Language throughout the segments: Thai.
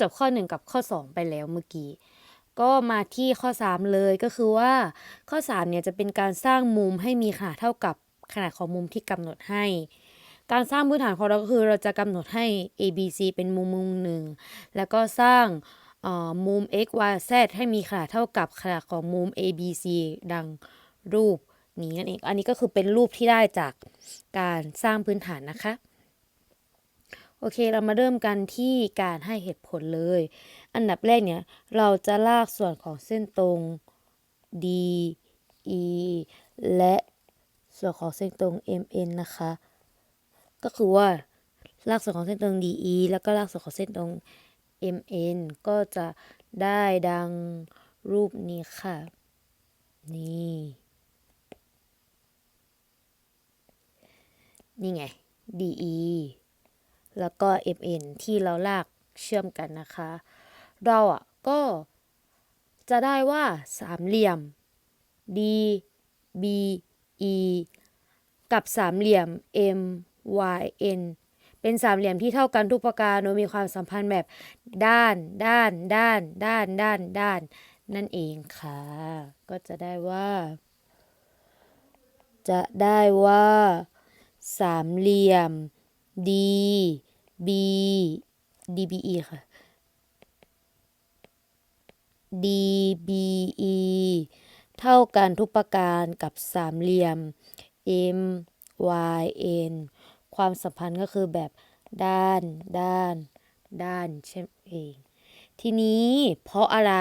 จบข้อ 1 กับข้อ 2 ไปแล้วเมื่อกี้ ก็มาที่ข้อ 3 เลยก็คือว่าข้อ 3 เนี่ยจะเป็นการสร้างมุมให้มีขนาดเท่ากับขนาดของมุมที่กำหนดให้ การสร้างพื้นฐานของเราก็คือเราจะกำหนดให้ A B C เป็นมุมมุมหนึ่งแล้วก็สร้างเอ่อมุม x y z ให้มีขนาดเท่ากับขนาดของมุม A B C ดังรูปนี้นั่นเอง อันนี้ก็คือเป็นรูปที่ได้จากการสร้างพื้นฐานนะคะ โอเคเรามาเริ่มกันที่การให้เหตุผลเลย อันดับแรกเนี่ยเราจะลากส่วนของเส้นตรง D E และส่วนของเส้นตรง MN นะคะ ก็คือว่าลากส่วนของเส้นตรง DE แล้วก็ลากส่วนของเส้นตรง MN ก็จะได้ดังรูปนี้ค่ะ นี่ นี่ไง DE แล้วก็ MN ที่เราลากเชื่อมกันนะคะ เราอะก็จะได้ว่าสามเหลี่ยม D B E กับสามเหลี่ยม M Y N เป็นสามเหลี่ยมที่เท่ากันทุกประการโดยมีความสัมพันธ์แบบด้าน ด้าน ด้าน ด้าน ด้าน ด้าน นั่นเองค่ะ ก็จะได้ว่า จะได้ว่า สามเหลี่ยม D B D B E ค่ะ D B E เท่ากันทุกประการกับสามเหลี่ยม M Y N ความสัมพันธ์ก็คือแบบด้านด้าน ด้านใช่เอง ทีนี้เพราะอะไร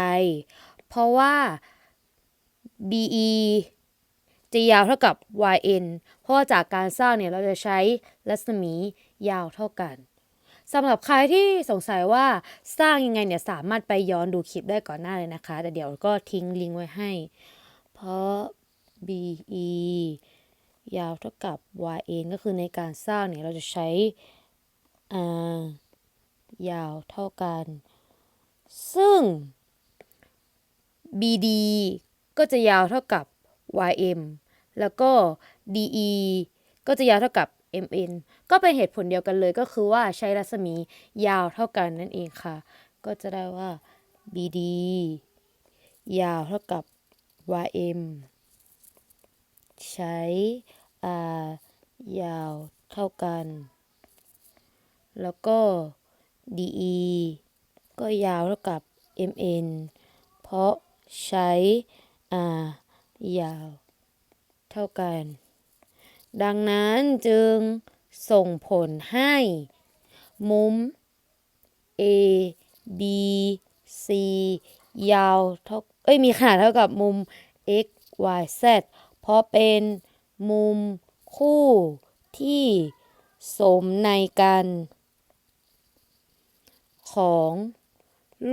เพราะว่า BE จะยาวเท่ากับ YN เพราะว่าจากการสร้างเนี่ย เราจะใช้รัศมียาวเท่ากัน สำหรับใครที่สงสัยว่าสร้างยังไงเนี่ยสามารถไปย้อนดูคลิปได้ก่อนหน้าเลยนะคะ แต่เดี๋ยวก็ทิ้งลิงก์ไว้ให้ เพราะ BE ยาวเท่ากับ YN ก็คือในการสร้างเนี่ยเราจะใช้ยาวเท่ากัน ซึ่ง BD ก็จะยาวเท่ากับ YM แล้วก็ DE ก็จะยาวเท่ากับ MN ก็เป็นเหตุผลเดียวกันเลยก็คือว่าใช้รัศมียาวเท่ากันนั่นเองค่ะ ก็จะได้ว่า BD ยาวเท่ากับ YM ใช้ R ยาวเท่ากัน แล้วก็ DE ก็ยาวเท่ากับ MN เพราะใช้ R ยาวเท่ากัน ดังนั้นจึงส่งผลให้ มุม A B C ยาวเท่าเอ้ยมีขนาดเท่ากับมุม x y z เพราะเป็นมุมคู่ที่สมในกัน ของ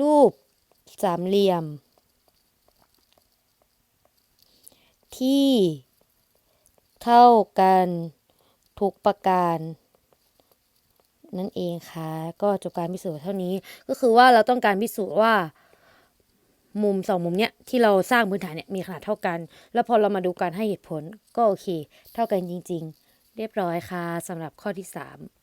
รูปสามเหลี่ยม ที่ เท่ากัน ทุกประการ นั่นเองค่ะ ก็จบการพิสูจน์เท่านี้ก็คือว่าเราต้องการพิสูจน์ว่า มุมสองมุมเนี้ยที่เราสร้างพื้นฐานเนี่ยมีขนาดเท่ากัน แล้วพอเรามาดูการให้เหตุผลก็โอเค เท่ากันจริง ๆ เรียบร้อยค่ะสำหรับข้อที่ 3